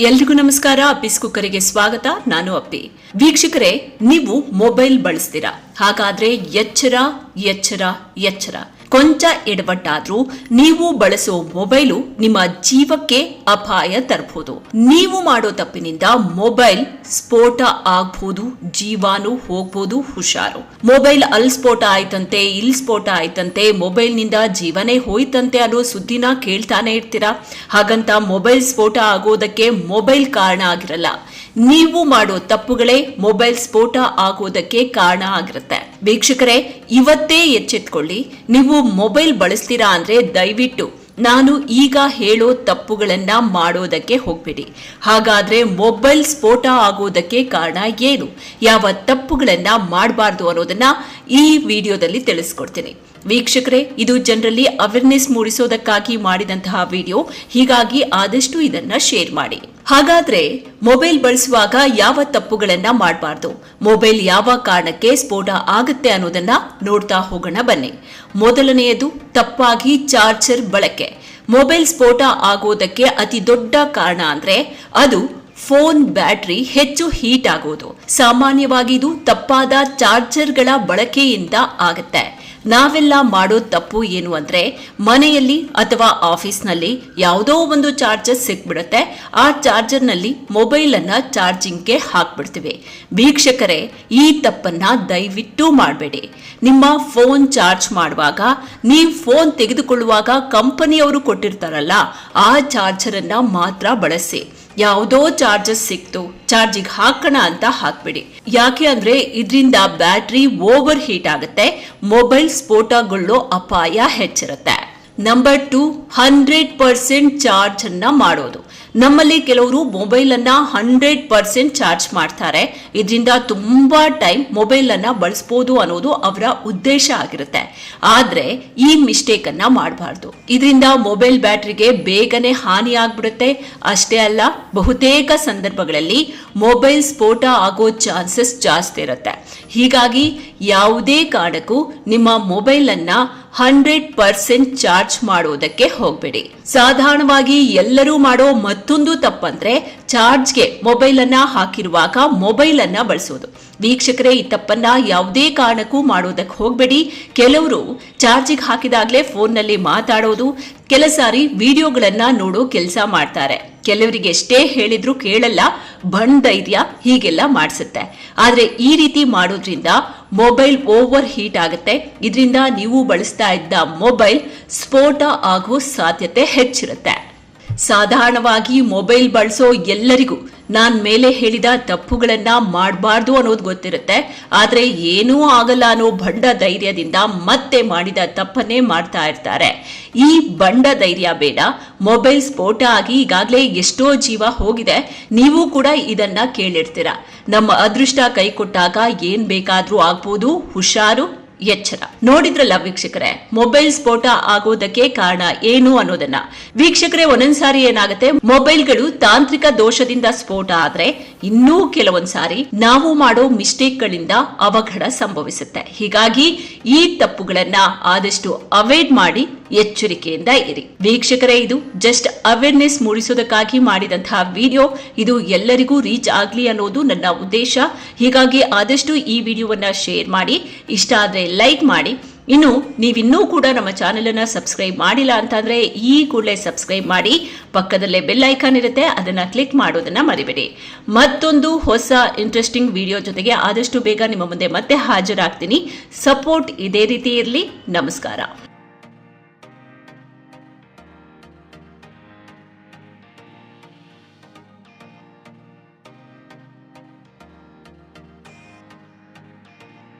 ಎಲ್ರಿಗೂ ನಮಸ್ಕಾರ. ಅಪ್ಪಿಸ್ ಕುಕ್ಕರಿಗೆ ಸ್ವಾಗತ. ನಾನು ಅಪ್ಪಿ ವೀಕ್ಷಕರೇ, ನೀವು ಮೊಬೈಲ್ ಬಳಸ್ತೀರಾ? ಹಾಗಾದ್ರೆ ಎಚ್ಚರ ಎಚ್ಚರ ಎಚ್ಚರ. ಕೊಂಚ ಎಡವಟ್ಟಾದ್ರೂ ನೀವು ಬಳಸೋ ಮೊಬೈಲು ನಿಮ್ಮ ಜೀವಕ್ಕೆ ಅಪಾಯ ತರಬಹುದು ನೀವು ಮಾಡೋ ತಪ್ಪಿನಿಂದ ಮೊಬೈಲ್ ಸ್ಫೋಟ ಆಗ್ಬಹುದು ಜೀವಾನು ಹೋಗ್ಬೋದು ಹುಷಾರು. ಮೊಬೈಲ್ ಅಲ್ಲಿ ಸ್ಫೋಟ ಆಯ್ತಂತೆ, ಇಲ್ಲಿ ಸ್ಫೋಟ ಆಯ್ತಂತೆ, ಮೊಬೈಲ್ನಿಂದ ಜೀವನೇ ಹೋಯ್ತಂತೆ ಅನ್ನೋ ಸುದ್ದಿನ ಕೇಳ್ತಾನೆ ಇರ್ತೀರಾ? ಹಾಗಂತ ಮೊಬೈಲ್ ಸ್ಫೋಟ ಆಗೋದಕ್ಕೆ ಮೊಬೈಲ್ ಕಾರಣ ಆಗಿರಲ್ಲ. ನೀವು ಮಾಡೋ ತಪ್ಪುಗಳೇ ಮೊಬೈಲ್ ಸ್ಫೋಟ ಆಗೋದಕ್ಕೆ ಕಾರಣ ಆಗಿರುತ್ತೆ. ವೀಕ್ಷಕರೇ, ಇವತ್ತೇ ಎಚ್ಚೆತ್ಕೊಳ್ಳಿ. ನೀವು ಮೊಬೈಲ್ ಬಳಸ್ತೀರಾ ಅಂದ್ರೆ ದಯವಿಟ್ಟು ನಾನು ಈಗ ಹೇಳೋ ತಪ್ಪುಗಳನ್ನ ಮಾಡೋದಕ್ಕೆ ಹೋಗ್ಬೇಡಿ. ಹಾಗಾದ್ರೆ ಮೊಬೈಲ್ ಸ್ಫೋಟ ಆಗೋದಕ್ಕೆ ಕಾರಣ ಏನು? ಯಾವ ತಪ್ಪುಗಳನ್ನ ಮಾಡಬಾರ್ದು ಅನ್ನೋದನ್ನ ಈ ವಿಡಿಯೋದಲ್ಲಿ ತಿಳಿಸ್ಕೊಡ್ತೀನಿ. ವೀಕ್ಷಕರೇ, ಇದು ಜನರಲ್ಲಿ ಅವೇರ್ನೆಸ್ ಮೂಡಿಸೋದಕ್ಕಾಗಿ ಮಾಡಿದಂತಹ ವಿಡಿಯೋ. ಹೀಗಾಗಿ ಆದಷ್ಟು ಇದನ್ನ ಶೇರ್ ಮಾಡಿ. ಹಾಗಾದ್ರೆ ಮೊಬೈಲ್ ಬಳಸುವಾಗ ಯಾವ ತಪ್ಪುಗಳನ್ನ ಮಾಡಬಾರ್ದು? ಮೊಬೈಲ್ ಯಾವ ಕಾರಣಕ್ಕೆ ಸ್ಫೋಟ ಆಗುತ್ತೆ ಅನ್ನೋದನ್ನ ನೋಡ್ತಾ ಹೋಗೋಣ ಬನ್ನಿ. ಮೊದಲನೆಯದು, ತಪ್ಪಾಗಿ ಚಾರ್ಜರ್ ಬಳಕೆ. ಮೊಬೈಲ್ ಸ್ಫೋಟ ಆಗೋದಕ್ಕೆ ಅತಿ ದೊಡ್ಡ ಕಾರಣ ಅಂದ್ರೆ ಅದು ಫೋನ್ ಬ್ಯಾಟರಿ ಹೆಚ್ಚು ಹೀಟ್ ಆಗೋದು. ಸಾಮಾನ್ಯವಾಗಿ ಇದು ತಪ್ಪಾದ ಚಾರ್ಜರ್ಗಳ ಬಳಕೆಯಿಂದ ಆಗುತ್ತೆ. ನಾವೆಲ್ಲ ಮಾಡೋ ತಪ್ಪು ಏನು ಅಂದರೆ ಮನೆಯಲ್ಲಿ ಅಥವಾ ಆಫೀಸ್ನಲ್ಲಿ ಯಾವುದೋ ಒಂದು ಚಾರ್ಜರ್ ಸಿಕ್ಬಿಡುತ್ತೆ. ಆ ಚಾರ್ಜರ್ನಲ್ಲಿ ಮೊಬೈಲ್ ಅನ್ನ ಚಾರ್ಜಿಂಗ್ಗೆ ಹಾಕ್ಬಿಡ್ತೀವಿ. ವೀಕ್ಷಕರೇ, ಈ ತಪ್ಪನ್ನ ದಯವಿಟ್ಟು ಮಾಡಬೇಡಿ. ನಿಮ್ಮ ಫೋನ್ ಚಾರ್ಜ್ ಮಾಡುವಾಗ, ನೀವು ಫೋನ್ ತೆಗೆದುಕೊಳ್ಳುವಾಗ ಕಂಪನಿಯವರು ಕೊಟ್ಟಿರ್ತಾರಲ್ಲ, ಆ ಚಾರ್ಜರನ್ನು ಮಾತ್ರ ಬಳಸಿ. ಯಾವುದೋ ಚಾರ್ಜಸ್ ಸಿಕ್ತು, ಚಾರ್ಜಿಗೆ ಹಾಕೋಣ ಅಂತ ಹಾಕ್ಬಿಡಿ. ಯಾಕೆ ಅಂದ್ರೆ ಇದರಿಂದ ಬ್ಯಾಟ್ರಿ ಓವರ್ ಹೀಟ್ ಆಗುತ್ತೆ, ಮೊಬೈಲ್ ಸ್ಫೋಟಗೊಳ್ಳೋ ಅಪಾಯ ಹೆಚ್ಚಿರುತ್ತೆ. Number two hundred percent charge ಅನ್ನ ಮಾಡೋದು. ನಮ್ಮಲ್ಲಿ ಕೆಲವರು ಮೊಬೈಲ್ ಅನ್ನ ಹಂಡ್ರೆಡ್ ಪರ್ಸೆಂಟ್ ಚಾರ್ಜ್ ಮಾಡ್ತಾರೆ. ಇದರಿಂದ ತುಂಬಾ ಟೈಮ್ ಮೊಬೈಲ್ ಅನ್ನ ಬಳಸಬಹುದು ಅನ್ನೋದು ಅವರ ಉದ್ದೇಶ ಆಗಿರುತ್ತೆ. ಆದ್ರೆ ಈ ಮಿಸ್ಟೇಕ್ ಅನ್ನ ಮಾಡಬಾರ್ದು. ಇದರಿಂದ ಮೊಬೈಲ್ ಬ್ಯಾಟ್ರಿಗೆ ಬೇಗನೆ ಹಾನಿ ಆಗ್ಬಿಡುತ್ತೆ. ಅಷ್ಟೇ ಅಲ್ಲ, ಬಹುತೇಕ ಸಂದರ್ಭಗಳಲ್ಲಿ ಮೊಬೈಲ್ ಸ್ಫೋಟ ಆಗೋ ಚಾನ್ಸಸ್ ಜಾಸ್ತಿ ಇರುತ್ತೆ. ಹೀಗಾಗಿ ಯಾವುದೇ ಕಾರಣಕ್ಕೂ ನಿಮ್ಮ ಮೊಬೈಲ್ ಅನ್ನ ಹಂಡ್ರೆಡ್ ಪರ್ಸೆಂಟ್ ಚಾರ್ಜ್ ಮಾಡೋದಕ್ಕೆ ಹೋಗಬೇಡಿ. ಸಾಧಾರಣವಾಗಿ ಎಲ್ಲರೂ ಮಾಡೋ ಮತ್ತೊಂದು ತಪ್ಪಂದ್ರೆ ಚಾರ್ಜ್ಗೆ ಮೊಬೈಲ್ ಅನ್ನ ಹಾಕಿರುವಾಗ ಮೊಬೈಲ್ ಅನ್ನ ಬಳಸೋದು. ವೀಕ್ಷಕರೇ, ಈ ತಪ್ಪನ್ನ ಯಾವುದೇ ಕಾರಣಕ್ಕೂ ಮಾಡೋದಕ್ಕೆ ಹೋಗಬೇಡಿ. ಕೆಲವರು ಚಾರ್ಜಿಗೆ ಹಾಕಿದಾಗಲೇ ಫೋನ್ನಲ್ಲಿ ಮಾತಾಡೋದು ಕೆಲ ಸಾರಿ ವಿಡಿಯೋಗಳನ್ನ ನೋಡೋ ಕೆಲಸ ಮಾಡ್ತಾರೆ. ಕೆಲವರಿಗೆ ಎಷ್ಟೇ ಹೇಳಿದ್ರು ಕೇಳಲ್ಲ ಬಂಡ್ ಹೀಗೆಲ್ಲ ಮಾಡಿಸುತ್ತೆ. ಆದ್ರೆ ಈ ರೀತಿ ಮಾಡೋದ್ರಿಂದ ಮೊಬೈಲ್ ಓವರ್ ಹೀಟ್ ಆಗುತ್ತೆ. ಇದರಿಂದ ನೀವು ಬಳಸ್ತಾ ಇದ್ದ ಮೊಬೈಲ್ ಸ್ಫೋಟ ಆಗುವ ಸಾಧ್ಯತೆ ಹೆಚ್ಚಿರುತ್ತೆ. ಸಾಧಾರಣವಾಗಿ ಮೊಬೈಲ್ ಬಳಸೋ ಎಲ್ಲರಿಗೂ ನಾನ್ ಮೇಲೆ ಹೇಳಿದ ತಪ್ಪುಗಳನ್ನ ಮಾಡಬಾರ್ದು ಅನ್ನೋದು ಗೊತ್ತಿರುತ್ತೆ. ಆದ್ರೆ ಏನೂ ಆಗಲ್ಲ ಅನ್ನೋ ಬಂಡ ಧೈರ್ಯದಿಂದ ಮತ್ತೆ ಮಾಡಿದ ತಪ್ಪನ್ನೇ ಮಾಡ್ತಾ ಇರ್ತಾರೆ. ಈ ಬಂಡ ಧೈರ್ಯ ಬೇಡ. ಮೊಬೈಲ್ ಸ್ಫೋಟ ಆಗಿ ಈಗಾಗಲೇ ಎಷ್ಟೋ ಜೀವ ಹೋಗಿದೆ. ನೀವು ಕೂಡ ಇದನ್ನ ಕೇಳಿರ್ತೀರ. ನಮ್ಮ ಅದೃಷ್ಟ ಕೈ ಕೊಟ್ಟಾಗ ಏನ್ ಬೇಕಾದ್ರೂ ಆಗ್ಬೋದು. ಹುಷಾರು ಎಚ್ಚರ. ನೋಡಿದ್ರಲ್ಲ ವೀಕ್ಷಕರೇ, ಮೊಬೈಲ್ ಸ್ಫೋಟ ಆಗೋದಕ್ಕೆ ಕಾರಣ ಏನು ಅನ್ನೋದನ್ನ. ವೀಕ್ಷಕರೇ, ಒಂದೊಂದ್ಸಾರಿ ಏನಾಗುತ್ತೆ, ಮೊಬೈಲ್ಗಳು ತಾಂತ್ರಿಕ ದೋಷದಿಂದ ಸ್ಫೋಟ ಆದ್ರೆ ಇನ್ನೂ ಕೆಲವೊಂದ್ಸಾರಿ ನಾವು ಮಾಡೋ ಮಿಸ್ಟೇಕ್ ಗಳಿಂದ ಅವಘಡ ಸಂಭವಿಸುತ್ತೆ. ಹೀಗಾಗಿ ಈ ತಪ್ಪುಗಳನ್ನ ಆದಷ್ಟು ಅವಾಯ್ಡ್ ಮಾಡಿ ಎಚ್ಚರಿಕೆಯಿಂದ ಇರಿ. ವೀಕ್ಷಕರೇ, ಇದು ಜಸ್ಟ್ ಅವೇರ್ನೆಸ್ ಮೂಡಿಸೋದಕ್ಕಾಗಿ ಮಾಡಿದಂತಹ ವಿಡಿಯೋ ಇದು ಎಲ್ಲರಿಗೂ ರೀಚ್ ಆಗ್ಲಿ ಅನ್ನೋದು ನನ್ನ ಉದ್ದೇಶ. ಹೀಗಾಗಿ ಆದಷ್ಟು ಈ ವಿಡಿಯೋವನ್ನ ಶೇರ್ ಮಾಡಿ. ಇಷ್ಟ ಆದ್ರೆ ಲೈಕ್ ಮಾಡಿ. ಇನ್ನು ನೀವಿನ್ನೂ ಕೂಡ ನಮ್ಮ ಚಾನೆಲ್ ಅನ್ನ ಸಬ್ಸ್ಕ್ರೈಬ್ ಮಾಡಿಲ್ಲ ಅಂತಂದ್ರೆ ಈ ಕೂಡಲೇ ಸಬ್ಸ್ಕ್ರೈಬ್ ಮಾಡಿ. ಪಕ್ಕದಲ್ಲೇ ಬೆಲ್ ಐಕಾನ್ ಇರುತ್ತೆ, ಅದನ್ನ ಕ್ಲಿಕ್ ಮಾಡೋದನ್ನ ಮರಿಬೇಡಿ. ಮತ್ತೊಂದು ಹೊಸ ಇಂಟ್ರೆಸ್ಟಿಂಗ್ ವಿಡಿಯೋ ಜೊತೆಗೆ ಆದಷ್ಟು ಬೇಗ ನಿಮ್ಮ ಮುಂದೆ ಮತ್ತೆ ಹಾಜರಾಗ್ತೀನಿ. ಸಪೋರ್ಟ್ ಇದೇ ರೀತಿ ಇರಲಿ. ನಮಸ್ಕಾರ.